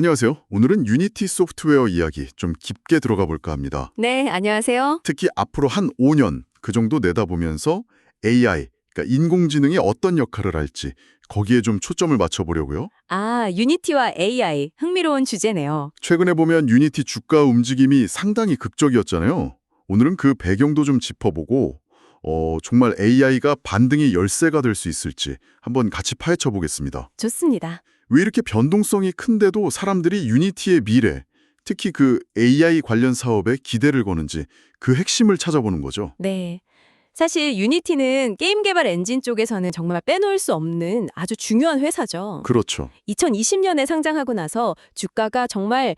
안녕하세요. 오늘은 유니티 소프트웨어 이야기 좀 깊게 들어가 볼까 합니다. 네, 안녕하세요. 특히 앞으로 한 5년 그 정도 내다보면서 AI, 그러니까 인공지능이 어떤 역할을 할지 거기에 좀 초점을 맞춰보려고요. 아, 유니티와 AI, 흥미로운 주제네요. 최근에 보면 유니티 주가 움직임이 상당히 극적이었잖아요. 오늘은 그 배경도 좀 짚어보고 어, 정말 AI가 반등의 열쇠가 될 수 있을지 한번 같이 파헤쳐 보겠습니다. 좋습니다. 왜 이렇게 변동성이 큰데도 사람들이 유니티의 미래, 특히 그 AI 관련 사업에 기대를 거는지 그 핵심을 찾아보는 거죠. 네. 사실 유니티는 게임 개발 엔진 쪽에서는 정말 빼놓을 수 없는 아주 중요한 회사죠. 그렇죠. 2020년에 상장하고 나서 주가가 정말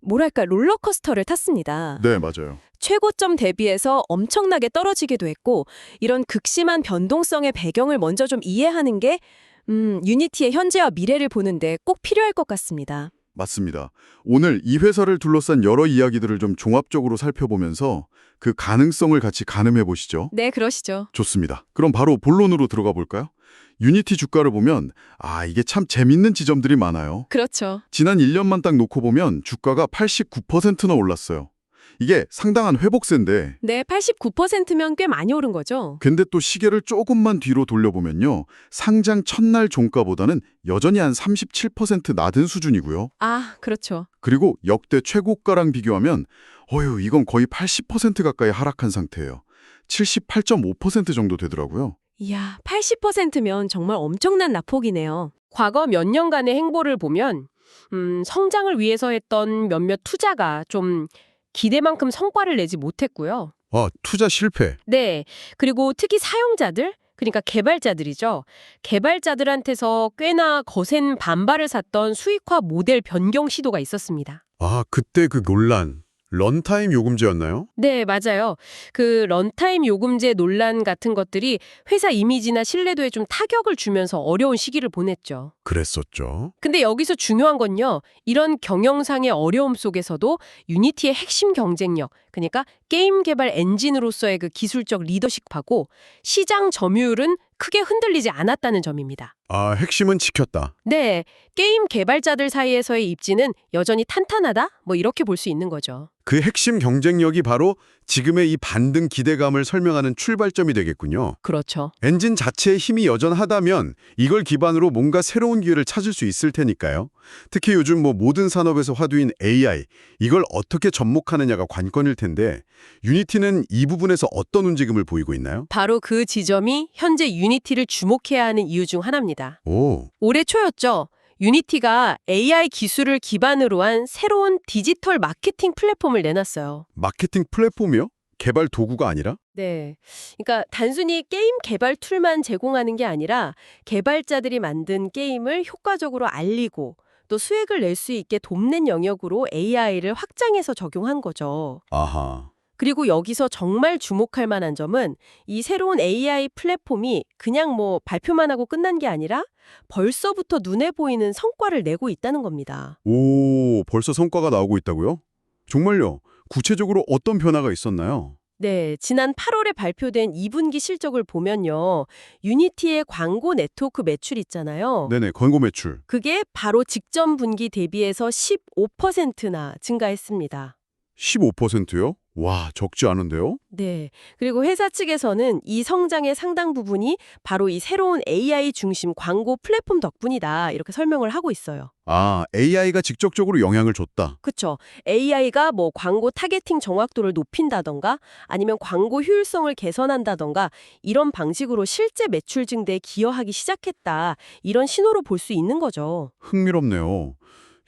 뭐랄까 롤러코스터를 탔습니다. 네, 맞아요. 최고점 대비해서 엄청나게 떨어지기도 했고 이런 극심한 변동성의 배경을 먼저 좀 이해하는 게 음, 유니티의 현재와 미래를 보는데 꼭 필요할 것 같습니다. 맞습니다. 오늘 이 회사를 둘러싼 여러 이야기들을 좀 종합적으로 살펴보면서 그 가능성을 같이 가늠해 보시죠. 네, 그러시죠. 좋습니다. 그럼 바로 본론으로 들어가 볼까요? 유니티 주가를 보면 아, 이게 참 재밌는 지점들이 많아요. 그렇죠. 지난 1년만 딱 놓고 보면 주가가 89%나 올랐어요. 이게 상당한 회복세인데 네, 89%면 꽤 많이 오른 거죠. 근데 또 시계를 조금만 뒤로 돌려보면요. 상장 첫날 종가보다는 여전히 한 37% 낮은 수준이고요. 아, 그렇죠. 그리고 역대 최고가랑 비교하면 어휴 이건 거의 80% 가까이 하락한 상태예요. 78.5% 정도 되더라고요. 이야, 80%면 정말 엄청난 낙폭이네요. 과거 몇 년간의 행보를 보면 음, 성장을 위해서 했던 몇몇 투자가 좀 기대만큼 성과를 내지 못했고요. 아, 투자 실패. 네. 그리고 특히 사용자들, 그러니까 개발자들이죠. 개발자들한테서 꽤나 거센 반발을 샀던 수익화 모델 변경 시도가 있었습니다. 아, 그때 그 논란. 런타임 요금제였나요? 네, 맞아요. 그 런타임 요금제 논란 같은 것들이 회사 이미지나 신뢰도에 좀 타격을 주면서 어려운 시기를 보냈죠. 그랬었죠. 근데 여기서 중요한 건요. 이런 경영상의 어려움 속에서도 유니티의 핵심 경쟁력, 그러니까 게임 개발 엔진으로서의 그 기술적 리더십하고 시장 점유율은 크게 흔들리지 않았다는 점입니다. 아, 핵심은 지켰다. 네, 게임 개발자들 사이에서의 입지는 여전히 탄탄하다? 뭐 이렇게 볼 수 있는 거죠. 그 핵심 경쟁력이 바로 지금의 이 반등 기대감을 설명하는 출발점이 되겠군요. 그렇죠. 엔진 자체의 힘이 여전하다면 이걸 기반으로 뭔가 새로운 기회를 찾을 수 있을 테니까요. 특히 요즘 뭐 모든 산업에서 화두인 AI, 이걸 어떻게 접목하느냐가 관건일 텐데 유니티는 이 부분에서 어떤 움직임을 보이고 있나요? 바로 그 지점이 현재 유니티를 주목해야 하는 이유 중 하나입니다. 오, 올해 초였죠. 유니티가 AI 기술을 기반으로 한 새로운 디지털 마케팅 플랫폼을 내놨어요. 마케팅 플랫폼이요? 개발 도구가 아니라? 네. 그러니까 단순히 게임 개발 툴만 제공하는 게 아니라 개발자들이 만든 게임을 효과적으로 알리고 또 수익을 낼 수 있게 돕는 영역으로 AI를 확장해서 적용한 거죠. 아하. 그리고 여기서 정말 주목할 만한 점은 이 새로운 AI 플랫폼이 그냥 뭐 발표만 하고 끝난 게 아니라 벌써부터 눈에 보이는 성과를 내고 있다는 겁니다. 오, 벌써 성과가 나오고 있다고요? 정말요? 구체적으로 어떤 변화가 있었나요? 네, 지난 8월에 발표된 2분기 실적을 보면요. 유니티의 광고 네트워크 매출 있잖아요. 네네, 광고 매출. 그게 바로 직전 분기 대비해서 15%나 증가했습니다. 15%요? 와, 적지 않은데요? 네. 그리고 회사 측에서는 이 성장의 상당 부분이 바로 이 새로운 AI 중심 광고 플랫폼 덕분이다. 이렇게 설명을 하고 있어요. 아, AI가 직접적으로 영향을 줬다. 그쵸. AI가 뭐 광고 타겟팅 정확도를 높인다던가 아니면 광고 효율성을 개선한다던가 이런 방식으로 실제 매출 증대에 기여하기 시작했다. 이런 신호로 볼 수 있는 거죠. 흥미롭네요.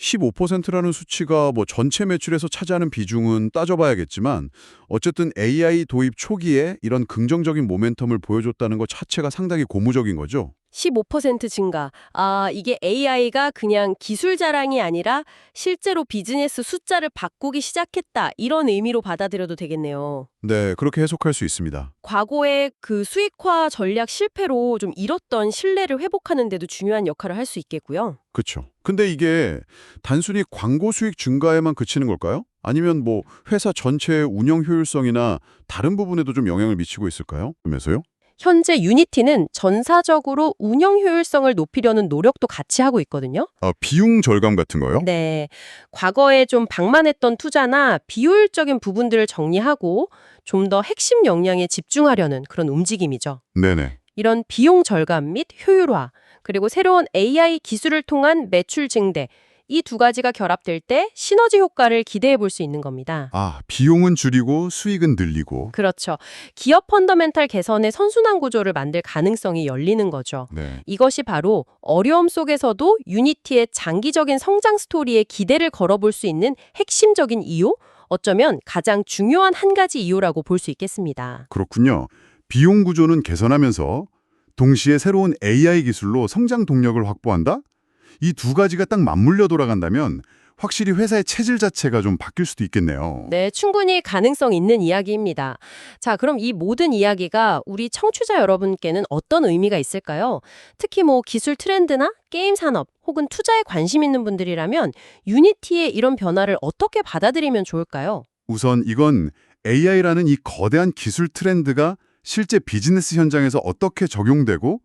15%라는 수치가 뭐 전체 매출에서 차지하는 비중은 따져봐야겠지만 어쨌든 AI 도입 초기에 이런 긍정적인 모멘텀을 보여줬다는 것 자체가 상당히 고무적인 거죠. 15% 증가. 아, 이게 AI가 그냥 기술 자랑이 아니라 실제로 비즈니스 숫자를 바꾸기 시작했다. 이런 의미로 받아들여도 되겠네요. 네, 그렇게 해석할 수 있습니다. 과거의 그 수익화 전략 실패로 좀 잃었던 신뢰를 회복하는 데도 중요한 역할을 할 수 있겠고요. 그렇죠. 근데 이게 단순히 광고 수익 증가에만 그치는 걸까요? 아니면 뭐 회사 전체의 운영 효율성이나 다른 부분에도 좀 영향을 미치고 있을까요? 그러면서요? 현재 유니티는 전사적으로 운영 효율성을 높이려는 노력도 같이 하고 있거든요. 아, 비용 절감 같은 거요? 네. 과거에 좀 방만했던 투자나 비효율적인 부분들을 정리하고 좀 더 핵심 역량에 집중하려는 그런 움직임이죠. 네네. 이런 비용 절감 및 효율화, 그리고 새로운 AI 기술을 통한 매출 증대, 이 두 가지가 결합될 때 시너지 효과를 기대해 볼 수 있는 겁니다. 아, 비용은 줄이고 수익은 늘리고. 그렇죠. 기업 펀더멘탈 개선의 선순환 구조를 만들 가능성이 열리는 거죠. 네. 이것이 바로 어려움 속에서도 유니티의 장기적인 성장 스토리에 기대를 걸어볼 수 있는 핵심적인 이유? 어쩌면 가장 중요한 한 가지 이유라고 볼 수 있겠습니다. 그렇군요. 비용 구조는 개선하면서 동시에 새로운 AI 기술로 성장 동력을 확보한다? 이 두 가지가 딱 맞물려 돌아간다면 확실히 회사의 체질 자체가 좀 바뀔 수도 있겠네요. 네, 충분히 가능성 있는 이야기입니다. 자, 그럼 이 모든 이야기가 우리 청취자 여러분께는 어떤 의미가 있을까요? 특히 뭐 기술 트렌드나 게임 산업 혹은 투자에 관심 있는 분들이라면 유니티의 이런 변화를 어떻게 받아들이면 좋을까요? 우선 이건 AI라는 이 거대한 기술 트렌드가 실제 비즈니스 현장에서 어떻게 적용되고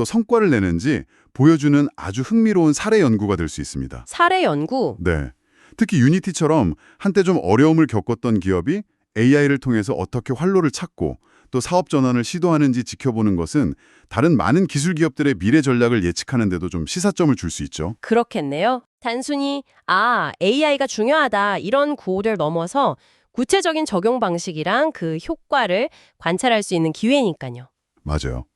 또 성과를 내는지 보여주는 아주 흥미로운 사례 연구가 될 수 있습니다. 사례 연구, 네. 특히 유니티처럼 한때 좀 어려움을 겪었던 기업이 AI를 통해서 어떻게 활로를 찾고 또 사업 전환을 시도하는지 지켜보는 것은 다른 많은 기술 기업들의 미래 전략을 예측하는 데도 좀 시사점을 줄 수 있죠. 그렇겠네요. 단순히 아, AI가 중요하다 이런 구호를 넘어서 구체적인 적용 방식이랑 그 효과를 관찰할 수 있는 기회니까요. 맞아요.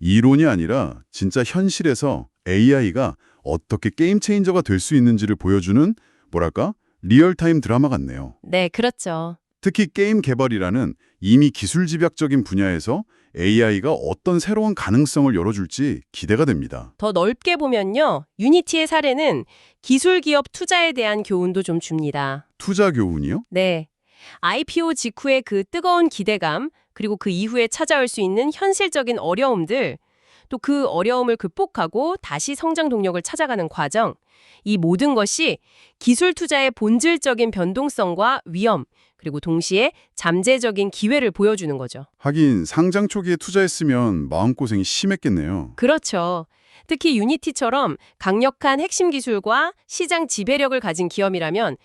이론이 아니라 진짜 현실에서 AI가 어떻게 게임 체인저가 될 수 있는지를 보여주는 뭐랄까? 리얼타임 드라마 같네요. 네, 그렇죠. 특히 게임 개발이라는 이미 기술 집약적인 분야에서 AI가 어떤 새로운 가능성을 열어줄지 기대가 됩니다. 더 넓게 보면요. 유니티의 사례는 기술 기업 투자에 대한 교훈도 좀 줍니다. 투자 교훈이요? 네. IPO 직후의 그 뜨거운 기대감, 그리고 그 이후에 찾아올 수 있는 현실적인 어려움들, 또 그 어려움을 극복하고 다시 성장 동력을 찾아가는 과정, 이 모든 것이 기술 투자의 본질적인 변동성과 위험, 그리고 동시에 잠재적인 기회를 보여주는 거죠. 하긴 상장 초기에 투자했으면 마음고생이 심했겠네요. 그렇죠. 특히 유니티처럼 강력한 핵심 기술과 시장 지배력을 가진 기업이라면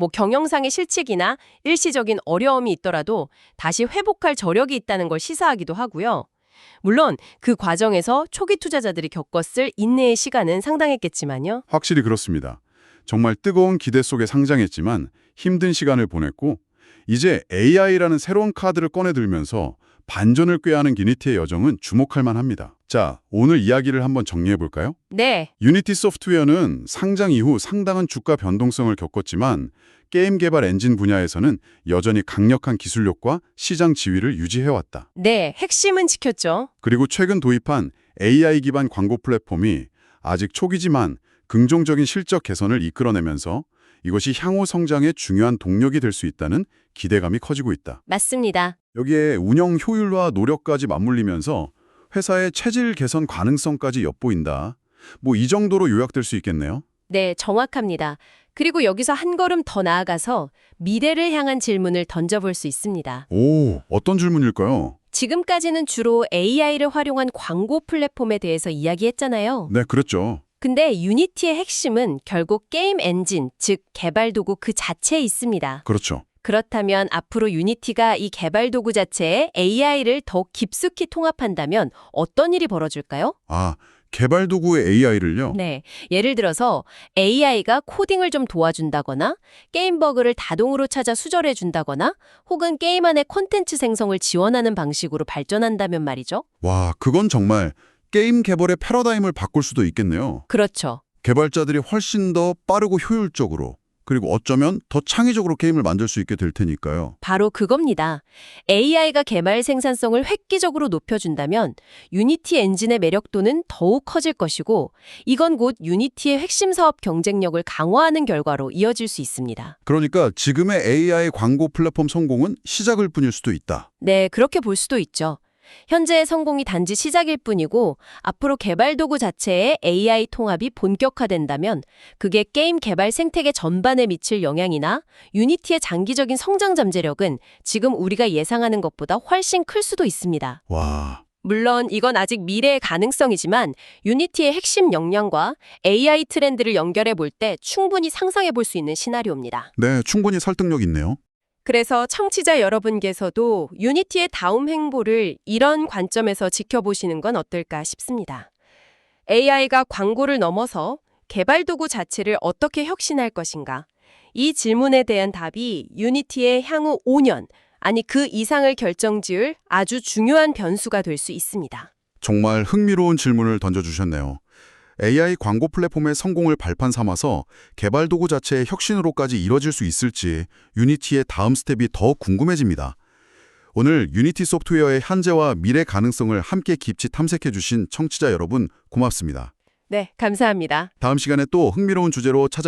뭐 경영상의 실책이나 일시적인 어려움이 있더라도 다시 회복할 저력이 있다는 걸 시사하기도 하고요. 물론 그 과정에서 초기 투자자들이 겪었을 인내의 시간은 상당했겠지만요. 확실히 그렇습니다. 정말 뜨거운 기대 속에 상장했지만 힘든 시간을 보냈고 이제 AI라는 새로운 카드를 꺼내들면서 반전을 꾀하는 유니티의 여정은 주목할 만합니다. 자, 오늘 이야기를 한번 정리해 볼까요? 네, 유니티 소프트웨어는 상장 이후 상당한 주가 변동성을 겪었지만 게임 개발 엔진 분야에서는 여전히 강력한 기술력과 시장 지위를 유지해왔다. 네, 핵심은 지켰죠. 그리고 최근 도입한 AI 기반 광고 플랫폼이 아직 초기지만 긍정적인 실적 개선을 이끌어내면서 이것이 향후 성장의 중요한 동력이 될 수 있다는 기대감이 커지고 있다. 맞습니다. 여기에 운영 효율과 노력까지 맞물리면서 회사의 체질 개선 가능성까지 엿보인다. 뭐 이 정도로 요약될 수 있겠네요. 네, 정확합니다. 그리고 여기서 한 걸음 더 나아가서 미래를 향한 질문을 던져볼 수 있습니다. 오, 어떤 질문일까요? 지금까지는 주로 AI를 활용한 광고 플랫폼에 대해서 이야기했잖아요. 네, 그렇죠. 근데 유니티의 핵심은 결국 게임 엔진, 즉 개발 도구 그 자체에 있습니다. 그렇죠. 그렇다면 앞으로 유니티가 이 개발 도구 자체에 AI를 더 깊숙이 통합한다면 어떤 일이 벌어질까요? 아, 개발 도구의 AI를요? 네. 예를 들어서 AI가 코딩을 좀 도와준다거나 게임 버그를 자동으로 찾아 수절해 준다거나 혹은 게임 안의 콘텐츠 생성을 지원하는 방식으로 발전한다면 말이죠. 와, 그건 정말 게임 개발의 패러다임을 바꿀 수도 있겠네요. 그렇죠. 개발자들이 훨씬 더 빠르고 효율적으로 그리고 어쩌면 더 창의적으로 게임을 만들 수 있게 될 테니까요. 바로 그겁니다. AI가 개발 생산성을 획기적으로 높여준다면 유니티 엔진의 매력도는 더욱 커질 것이고 이건 곧 유니티의 핵심 사업 경쟁력을 강화하는 결과로 이어질 수 있습니다. 그러니까 지금의 AI 광고 플랫폼 성공은 시작일 뿐일 수도 있다. 네, 그렇게 볼 수도 있죠. 현재의 성공이 단지 시작일 뿐이고 앞으로 개발 도구 자체의 AI 통합이 본격화된다면 그게 게임 개발 생태계 전반에 미칠 영향이나 유니티의 장기적인 성장 잠재력은 지금 우리가 예상하는 것보다 훨씬 클 수도 있습니다. 와, 물론 이건 아직 미래의 가능성이지만 유니티의 핵심 역량과 AI 트렌드를 연결해 볼 때 충분히 상상해 볼 수 있는 시나리오입니다. 네, 충분히 설득력 있네요. 그래서 청취자 여러분께서도 유니티의 다음 행보를 이런 관점에서 지켜보시는 건 어떨까 싶습니다. AI가 광고를 넘어서 개발 도구 자체를 어떻게 혁신할 것인가? 이 질문에 대한 답이 유니티의 향후 5년, 아니 그 이상을 결정지을 아주 중요한 변수가 될 수 있습니다. 정말 흥미로운 질문을 던져주셨네요. AI 광고 플랫폼의 성공을 발판 삼아서 개발 도구 자체의 혁신으로까지 이뤄질 수 있을지 유니티의 다음 스텝이 더 궁금해집니다. 오늘 유니티 소프트웨어의 현재와 미래 가능성을 함께 깊이 탐색해 주신 청취자 여러분 고맙습니다. 네, 감사합니다. 다음 시간에 또 흥미로운 주제로 찾아